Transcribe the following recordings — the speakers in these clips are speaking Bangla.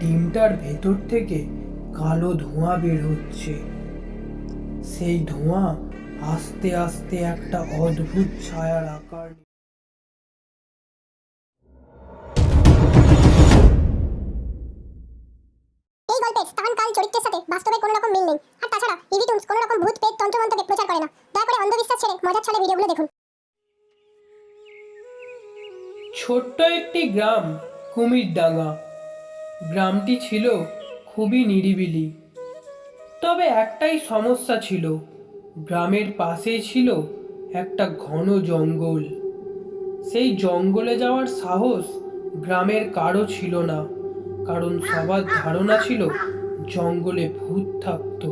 ডিমটার ভেতর থেকে কালো ধোঁয়া বের হচ্ছে। সেই ধোঁয়া আস্তে আস্তে একটা অদ্ভুত ছায়ার আকার এই গল্পের চরিত্রের সাথে বাস্তবে কোনো রকম মিল নেই। আর তাছাড়া কোনো রকম ভূত পেট তন্ত্রমন্ত্রকে প্রচার করে না। দয়া করে অন্ধবিশ্বাস ছেড়ে মজার ছলে ভিডিওগুলো দেখুন। ছোট্ট একটি গ্রাম কুমিরডাঙ্গা। গ্রামটি ছিল খুবই নিরিবিলি। তবে একটাই সমস্যা ছিল, গ্রামের পাশেই ছিল একটা ঘন জঙ্গল। সেই জঙ্গলে যাওয়ার সাহস গ্রামের কারও ছিল না, কারণ সবার ধারণা ছিল জঙ্গলে ভূত থাকতো।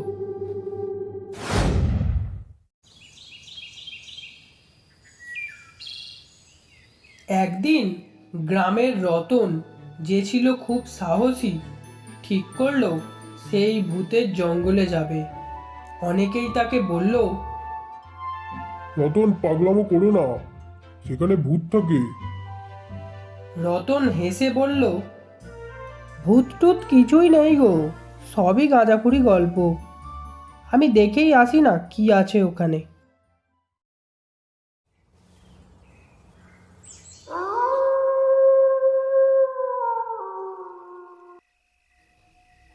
একদিন গ্রামের রতন যে ছিল খুব সাহসী ঠিক করল সেই ভূতের জঙ্গলে যাবে। অনেকেই তাকে বলল রতন পাগলামো করো না। সেখানে ভূত থাকে। রতন হেসে বলল ভূত টুত কিছুই নেই গো সবই গাঁজাখুরি গল্প। আমি দেখেই আসি না কি আছে ওখানে।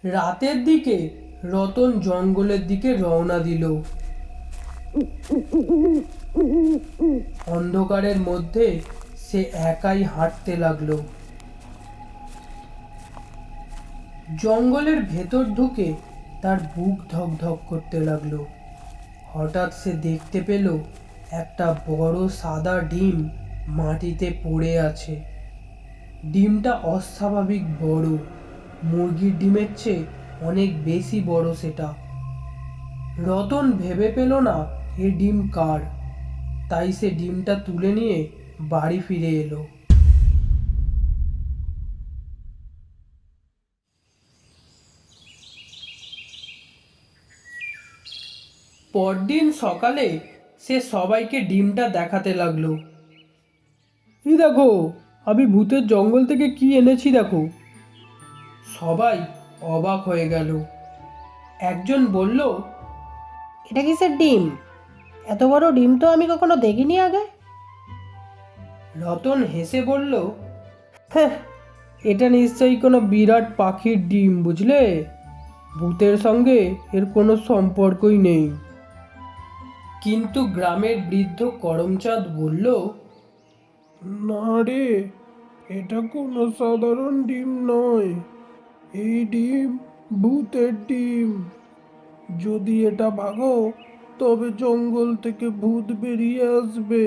রাতের দিকে রতন জঙ্গলের দিকে রওনা দিল। অন্ধকারের মধ্যে সে একাই হাঁটতে লাগল। জঙ্গলের ভেতর ঢুকে তার বুক ধকধক করতে লাগল। হঠাৎ সে দেখতে পেল একটা বড় সাদা ডিম মাটিতে পড়ে আছে। ডিমটা অস্বাভাবিক বড়। মুরগির ডিমের চেয়ে অনেক বেশি বড় সেটা। রতন ভেবে পেল না এ ডিম কার। তাই সে ডিমটা তুলে নিয়ে বাড়ি ফিরে এলো। পরদিন সকালে সে সবাইকে ডিমটা দেখাতে লাগল। এই দেখো, আমি ভূতের জঙ্গল থেকে কি এনেছি দেখো। সবাই অবাক হয়ে গেল। একজন বলল এটা কিসের ডিম? এত বড় ডিম তো আমি কখনো দেখিনি আগে? রতন হেসে বলল হ্যাঁ এটা নিশ্চয়ই কোনো বিরাট পাখির ডিম বুঝলে? ভূতের সঙ্গে এর কোনো সম্পর্কই নেই। কিন্তু গ্রামের বৃদ্ধ করমচাঁদ বলল না রে এটা কোনো সাধারণ ডিম নয়। এই ডিম ভূতের ডিম। যদি এটা ভাগো তবে জঙ্গল থেকে ভূত বেরিয়ে আসবে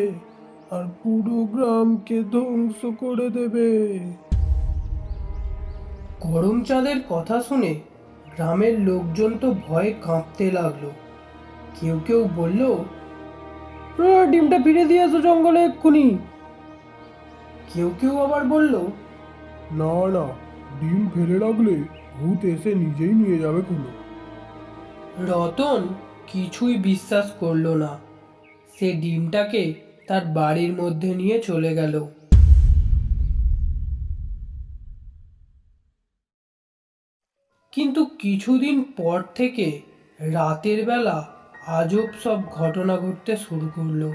আর পুরো গ্রামকে ধ্বংস করে দেবে। করমচাঁদের কথা শুনে গ্রামের লোকজন তো ভয়ে কাঁপতে লাগল। কেউ কেউ বলল ডিমটা ফিরে দিয়ে আসো জঙ্গলে এক্ষুনি। কেউ কেউ আবার বলল না না ডিম ফেলে রাখলে ভূত এসে নিজেই নিয়ে যাবে কোনো রতন কিছুই বিশ্বাস করল না। সে ডিমটাকে তার বাড়ির মধ্যে নিয়ে চলে গেল। কিন্তু কিছুদিন পর থেকে রাতের বেলা আজব সব ঘটনা ঘটতে শুরু করল।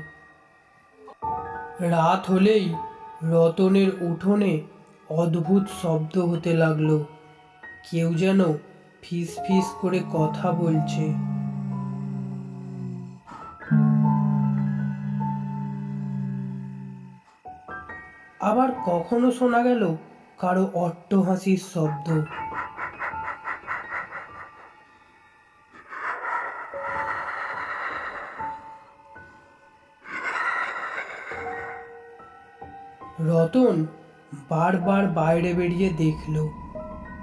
রাত হলেই রতনের উঠোনে অদ্ভুত শব্দ হতে লাগল। কেউ যেন ফিস ফিস করে কথা বলছে। আবার কখনো শোনা গেল কারও অট্টহাসির শব্দ। রতন বারবার বাইরে বেরিয়ে দেখল,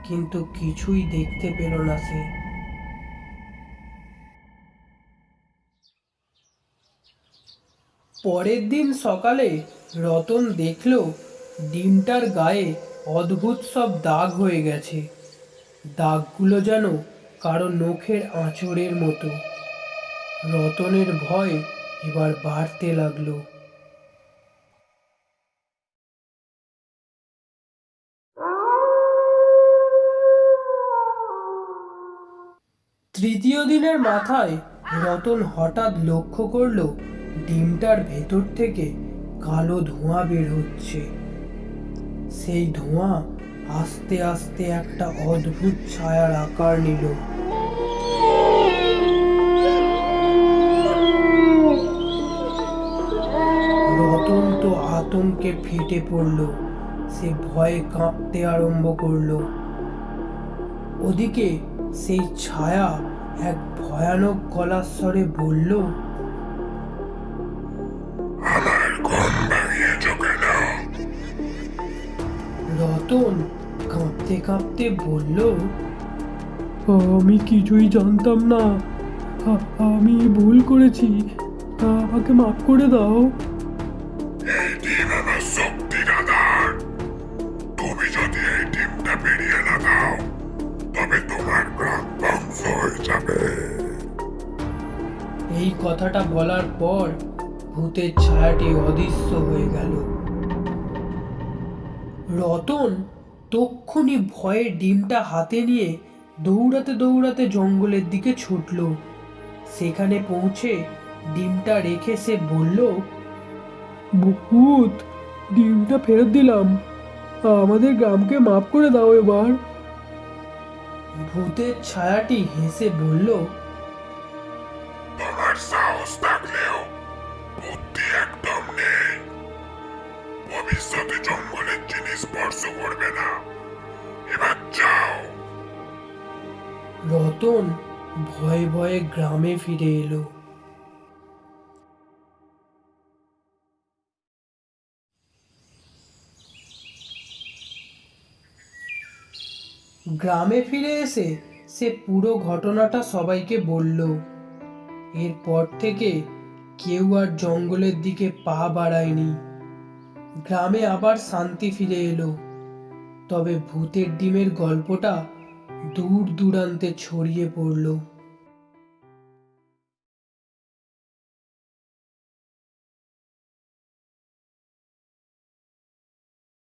কিন্তু কিছুই দেখতে পেল না সে। পরের দিন সকালে রতন দেখল, ডিমটার গায়ে অদ্ভুত সব দাগ হয়ে গেছে। দাগগুলো যেন কারও নখের আঁচড়ের মতো। রতনের ভয় এবার বাড়তে লাগল। তৃতীয় দিনের মাথায় রতন হঠাৎ লক্ষ্য করল ডিমটার ভেতর থেকে কালো ধোঁয়া বের হচ্ছে। সেই ধোঁয়া আস্তে আস্তে একটা অদ্ভুত ছায়ার আকার নিল। রতন তো আতঙ্কে ফেটে পড়ল। সে ভয়ে কাঁপতে আরম্ভ করল। ওদিকে সেই ছায়া এক ভয়ানক গলার স্বরে বলল রতন কাঁপতে কাঁপতে বলল আমি কিছুই জানতাম না। আমি ভুল করেছি। আমাকে মাফ করে দাও। এই কথাটা বলার পর ভূতের ছায়াটি অদৃশ্য হয়ে গেল। রতন তক্ষুনি ভয়ে ডিমটা হাতে নিয়ে দৌড়াতে দৌড়াতে জঙ্গলের দিকে ছুটল। সেখানে পৌঁছে ডিমটা রেখে সে বলল, ভূত, ডিমটা ফেরত দিলাম। আমাদের গ্রামকে মাফ করে দাও এবার। ভূতের ছায়াটি হেসে বলল তোমার সাহস থাকলেও বুদ্ধি একদম নেই। ভবিষ্যতে জঙ্গলের জিনিস স্পর্শ করবে না। এবার যাও। রতন ভয়ে ভয়ে গ্রামে ফিরে এলো। গ্রামে ফিরে এসে সে পুরো ঘটনাটা সবাইকে বলল। এরপর থেকে কেউ আর জঙ্গলের দিকে পা বাড়ায়নি। গ্রামে আবার শান্তি ফিরে এলো। তবে ভূতের ডিমের গল্পটা দূর দূরান্তে ছড়িয়ে পড়ল।